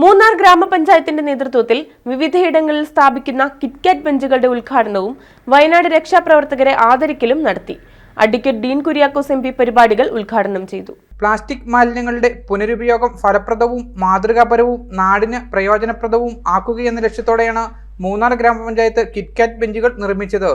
മൂന്നാർ ഗ്രാമപഞ്ചായത്തിന്റെ നേതൃത്വത്തിൽ വിവിധയിടങ്ങളിൽ സ്ഥാപിക്കുന്ന കിറ്റ്കാറ്റ് ബെഞ്ചുകളുടെ ഉദ്ഘാടനവും വയനാട് രക്ഷാപ്രവർത്തകരെ ആദരിക്കലും നടത്തി. അഡ്വക്കേറ്റ് ഡീൻ കുര്യാക്കോസ് എം പരിപാടികൾ ഉദ്ഘാടനം ചെയ്തു. പ്ലാസ്റ്റിക് മാലിന്യങ്ങളുടെ പുനരുപയോഗം ഫലപ്രദവും മാതൃകാപരവും നാടിന് പ്രയോജനപ്രദവും ആക്കുകയെന്ന ലക്ഷ്യത്തോടെയാണ് മൂന്നാർ ഗ്രാമപഞ്ചായത്ത് കിറ്റ്കാറ്റ് ബെഞ്ചുകൾ നിർമ്മിച്ചത്.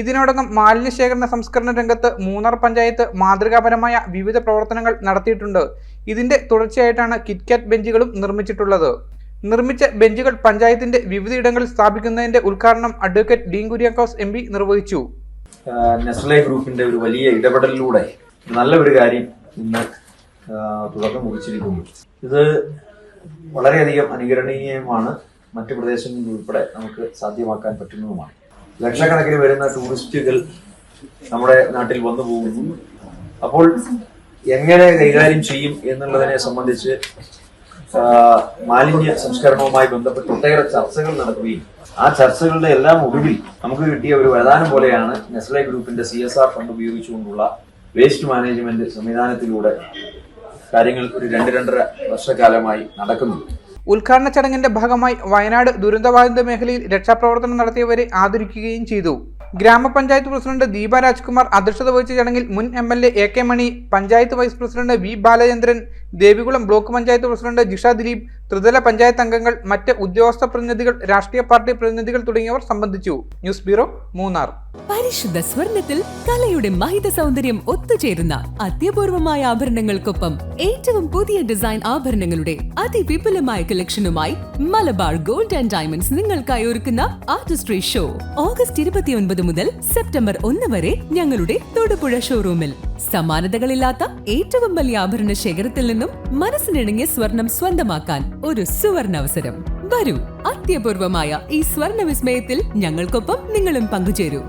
ഇതിനോടകം മാലിന്യ ശേഖരണ സംസ്കരണ രംഗത്ത് മൂന്നാർ പഞ്ചായത്ത് മാതൃകാപരമായ വിവിധ പ്രവർത്തനങ്ങൾ നടത്തിയിട്ടുണ്ട്. ഇതിന്റെ തുടർച്ചയായിട്ടാണ് കിറ്റ്കാറ്റ് ബെഞ്ചുകളും നിർമ്മിച്ചിട്ടുള്ളത്. നിർമ്മിച്ച ബെഞ്ചുകൾ പഞ്ചായത്തിന്റെ വിവിധയിടങ്ങളിൽ സ്ഥാപിക്കുന്നതിന്റെ ഉദ്ഘാടനം അഡ്വക്കേറ്റ് ഡീൻ കുര്യാക്കോസ് എം നിർവഹിച്ചു. ആഹ് നെസ്ലെ ഗ്രൂപ്പിന്റെ ഒരു വലിയ ഇടപെടലിലൂടെ നല്ല കാര്യം ഇന്ന് തുടക്കം കുറിച്ചിരിക്കുന്നു. ഇത് വളരെയധികം അനുകരണീയമാണ്. മറ്റു പ്രദേശങ്ങളിൽ ഉൾപ്പെടെ നമുക്ക് സാധ്യമാക്കാൻ പറ്റുന്നതുമാണ്. ലക്ഷക്കണക്കിന് വരുന്ന ടൂറിസ്റ്റുകൾ നമ്മുടെ നാട്ടിൽ വന്നു പോകുന്നു. അപ്പോൾ എങ്ങനെ കൈകാര്യം ചെയ്യും എന്നുള്ളതിനെ സംബന്ധിച്ച് മാലിന്യ സംസ്കരണവുമായി ബന്ധപ്പെട്ട് ഒട്ടേറെ ചർച്ചകൾ നടക്കുകയും ആ ചർച്ചകളുടെ എല്ലാം ഒടുവിൽ നമുക്ക് കിട്ടിയ ഒരു വരദാനം പോലെയാണ് നെസ്ലെ ഗ്രൂപ്പിന്റെ സി എസ് ആർ ഫണ്ട് ഉപയോഗിച്ചുകൊണ്ടുള്ള വേസ്റ്റ് മാനേജ്മെന്റ് സംവിധാനത്തിലൂടെ കാര്യങ്ങൾ ഒരു രണ്ട് രണ്ടര വർഷക്കാലമായി നടക്കുന്നു. ഉദ്ഘാടന ചടങ്ങിന്റെ ഭാഗമായി വയനാട് ദുരന്തബാധിത മേഖലയിൽ രക്ഷാപ്രവർത്തനം നടത്തിയവരെ ആദരിക്കുകയും ചെയ്തു. ഗ്രാമപഞ്ചായത്ത് പ്രസിഡന്റ് ദീപ രാജ്കുമാർ അധ്യക്ഷത വഹിച്ച ചടങ്ങിൽ മുൻ M L A K Mani panchayat vice president V Balachandran Devikulam block panchayat president Jisha Dileep ത്രിതല പഞ്ചായത്ത് അംഗങ്ങൾ മറ്റ് ഉദ്യോഗസ്ഥ പ്രതിനിധികൾ രാഷ്ട്രീയ പാർട്ടി പ്രതിനിധികൾ തുടങ്ങിയവർ സംബന്ധിച്ചു. News bureau Munnar. പരിശുദ്ധ സ്വർണത്തിൽ കലയുടെ മഹിത സൗന്ദര്യം ഒത്തുചേരുന്ന അത്യപൂർവമായ ആഭരണങ്ങൾക്കൊപ്പം ഏറ്റവും പുതിയ ഡിസൈൻ ആഭരണങ്ങളുടെ അതിവിപുലമായ കളക്ഷനുമായി മലബാർ ഗോൾഡ് ആൻഡ് ഡയമണ്ട്സ് നിങ്ങൾക്കായി ഒരുക്കുന്ന ആർട്ടിസ്ട്രി ഷോ. ഓഗസ്റ്റ് ഇരുപത്തിയൊൻപത് മുതൽ സെപ്റ്റംബർ ഒന്ന് വരെ ഞങ്ങളുടെ തൊടുപുഴ ഷോറൂമിൽ. സമാനതകളില്ലാത്ത ഏറ്റവും വലിയ ആഭരണ ശേഖരത്തിൽ നിന്നും മനസ്സിനിണങ്ങിയ സ്വർണം സ്വന്തമാക്കാൻ ഒരു സുവർണ അവസരം വരൂ അത്യപൂർവമായ ഈ സ്വർണ വിസ്മയത്തിൽ ഞങ്ങൾക്കൊപ്പം നിങ്ങളും പങ്കുചേരൂ.